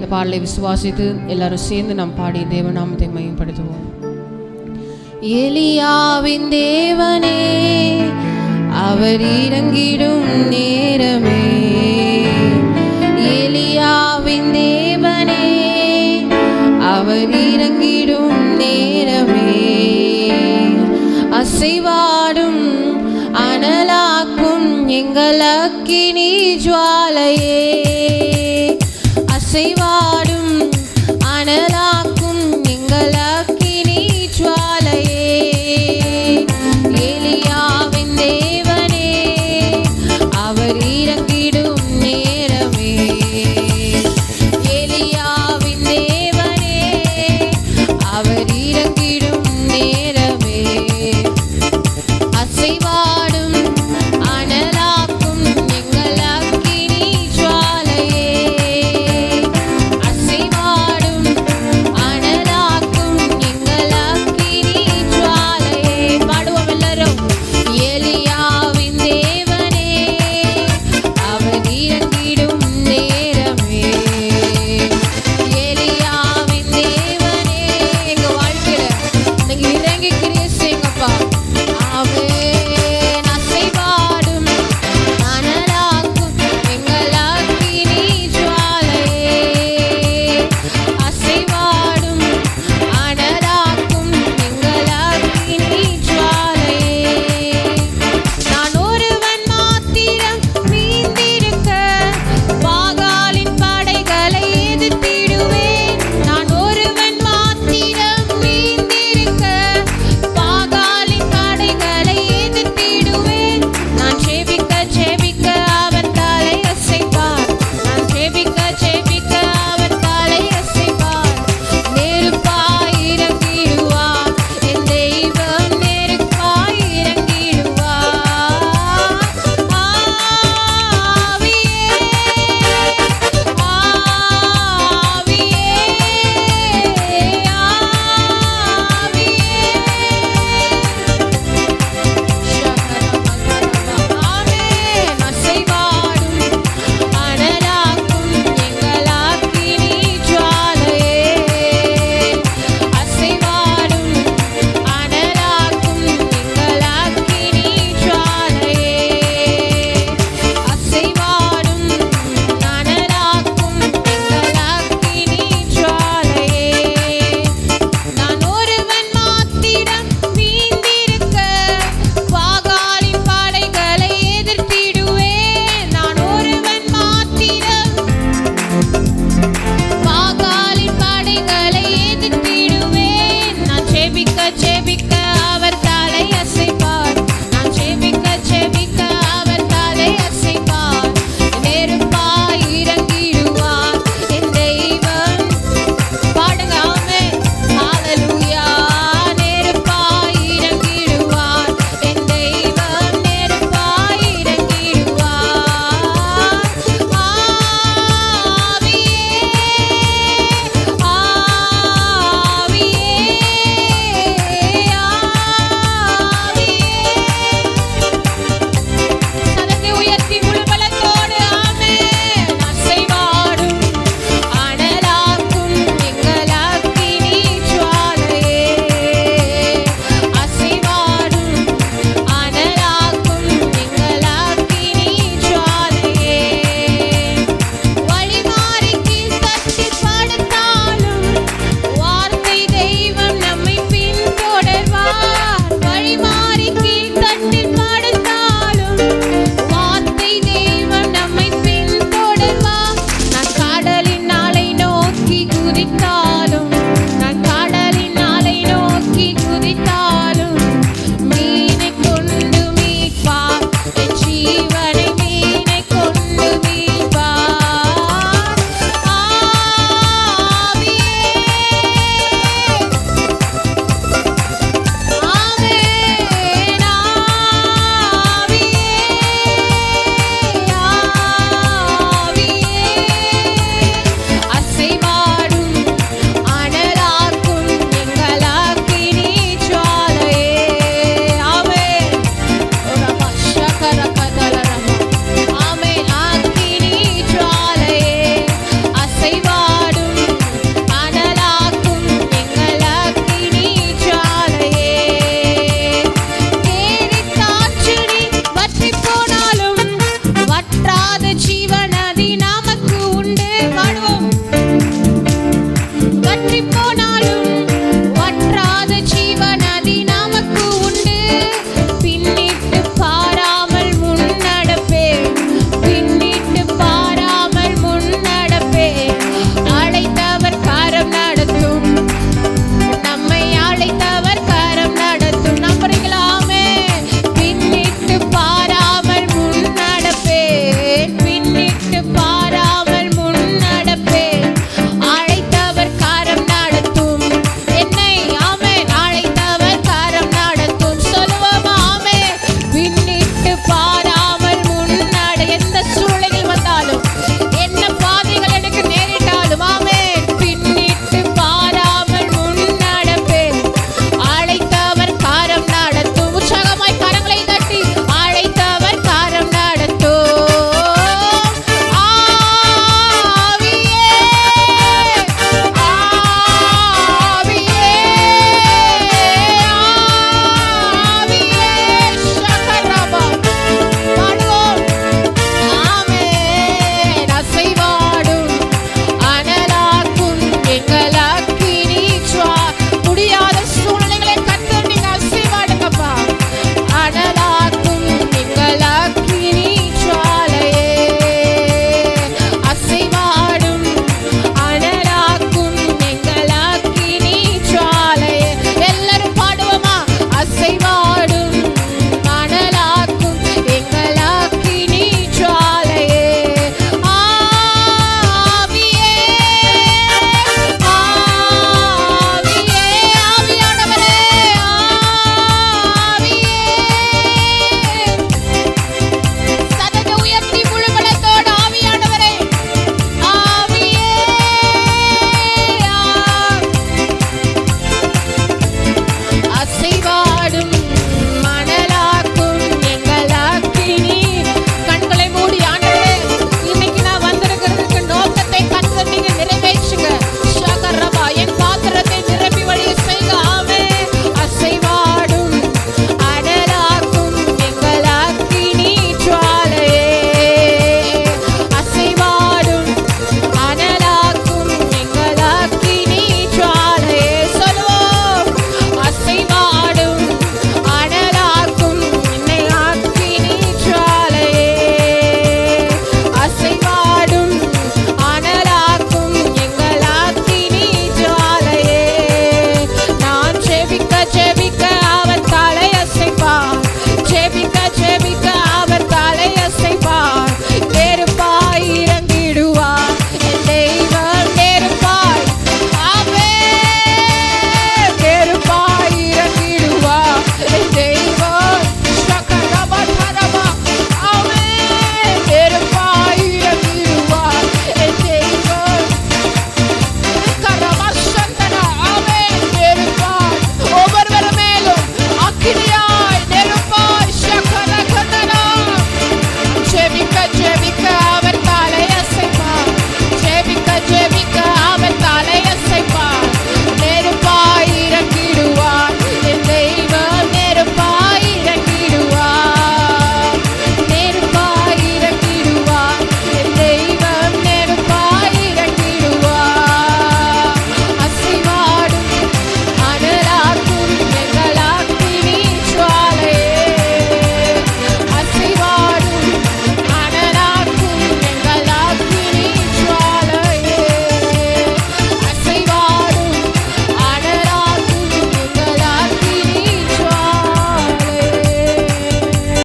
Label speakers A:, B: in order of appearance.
A: இந்த பாடலை விசுவாசித்து எல்லாரும் சேர்ந்து நாம் பாடி தேவநாமத்தை மையப்படுத்துவோம் எலியாவின் தேவனே அவர் இறங்கிடும் நேரமே. எலியாவின் தேவனே அவர் இறங்கிடும் நேரமே. அசைவாடும் அனலாக்கும் எங்கள் அக்கினி ஜுவாலையே.